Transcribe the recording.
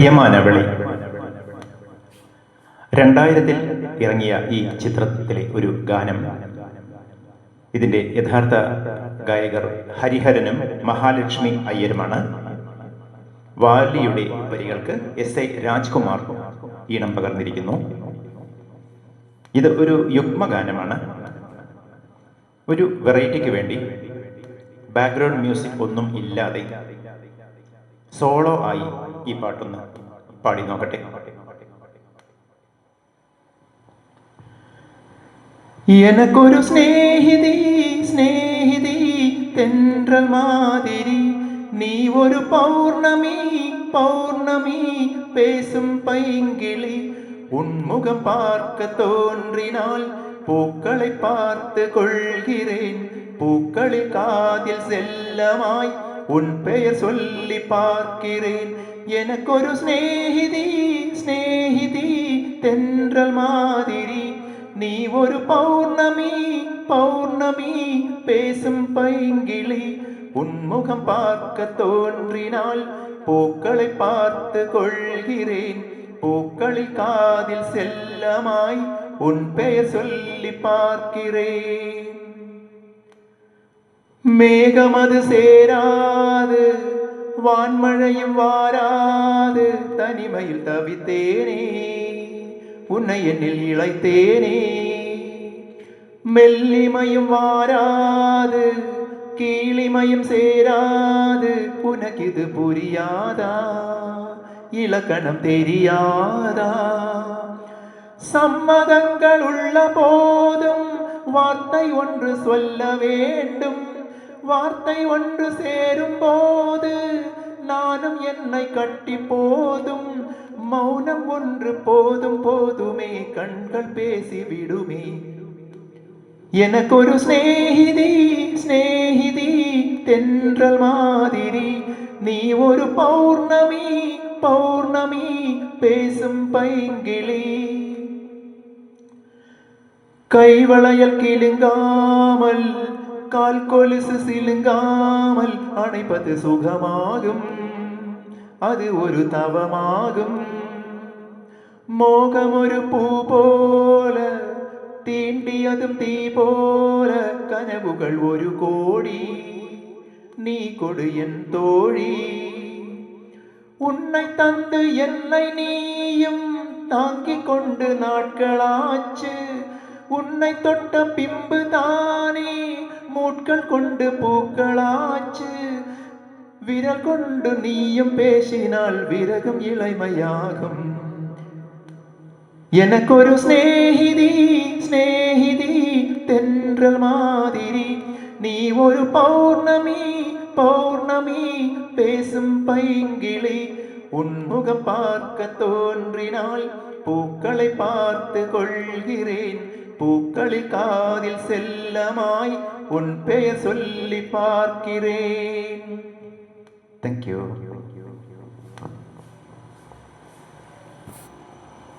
പ്രിയമാനവിളി രണ്ടായിരത്തിൽ ഇറങ്ങിയ ഈ ചിത്രത്തിലെ ഒരു ഗാനം ഇതിന്റെ യഥാർത്ഥ ഗായകർ ഹരിഹരനും മഹാലക്ഷ്മി അയ്യരുമാണ്. വാലിയുടെ വരികൾക്ക് എസ് ഐ രാജ്കുമാർ ഈണം പകർന്നിരിക്കുന്നു. ഇത് ഒരു യുഗ്മഗാനമാണ്. ഒരു വെറൈറ്റിക്ക് വേണ്ടി ബാക്ക്ഗ്രൗണ്ട് മ്യൂസിക് ഒന്നും ഇല്ലാതെ സോളോ ആയി ഈ പാട്ടൊന്ന് പാടി നോക്കട്ടെ. എനക്കൊരു സ്നേഹിതി സ്നേഹിതി തെണ്ടൽ മാതിരി നീ ഒരു പൗർണമി പൗർണമി പേസും പൈങ്കിളി. ഉൺമുഖം പാർക്ക തോന്നിനാൽ പൂക്കളെ പാർത്ത് കൊള്ളുകേൻ പൂക്കളിൽ കാതിൽ സെല്ലമായി உன் பெயர் சொல்லி பார்க்கிறேன். எனக்கொரு சிநேகிதி சிநேகிதி தென்றல் மாதிரி. நீ ஒரு பௌர்ணமி பௌர்ணமி பேசும் பைங்கிளி. உன்முகம் பார்க்க தோன்றினால் பூக்களை பார்த்து கொள்கிறேன். பூக்களில் காதில் செல்லமாய் உன் பெயர் சொல்லி பார்க்கிறேன். மேகமது சேராது வான்மழையும் வாராது தனிமையில் தவித்தேனே உன்னை என்னில் இழைத்தேனே. மெல்லிமையும் வாராது கீழிமையும் சேராது உனக்கு இது புரியாதா? இலக்கணம் தெரியாதா? சம்மதங்கள் உள்ள போதும் வார்த்தை ஒன்று சொல்ல வேண்டும். வார்த்தை ஒன்று சேரும் போது நானும் என்னை கட்டி போதும். மௌனம் ஒன்று போதும் போதுமே. கண்கள் பேசி விடுமே. எனக்கொரு சிநேகிதி சிநேகிதி தென்றல் மாதிரி. நீ ஒரு பௌர்ணமி பௌர்ணமி பேசும் பைங்கிளி. கைவளையல் கிழுங்காமல் கால் கொலுசு சிலுங்காமல் அணைப்பது சுகமாகும். அது ஒரு தவமாகும். மோகம் ஒரு பூ போல தீண்டியதும் தீ போல கனவுகள் ஒரு கோடி. நீ கொடு என் தோழி. உன்னை தந்து என்னை நீயும் தாங்கிக் கொண்டு நாட்களாச்சு. உன்னை தொட்ட பின்பு தானே மூட்கள் கொண்டு பூக்களாச்சு. விரல் கொண்டு நீயும் பேசினால் விரகம் இளமையாகும். எனக்கொரு சிநேகிதி சிநேகிதி தென்றல் மாதிரி. நீ ஒரு பௌர்ணமி பௌர்ணமி பேசும் பைங்கிளி. உன்முகம் பார்க்க தோன்றினால் பூக்களை பார்த்து கொள்கிறேன். பூக்களில் காதில் செல்லமாய் உன் பெயர் சொல்லி பார்க்கிறேன். தேங்க்யூ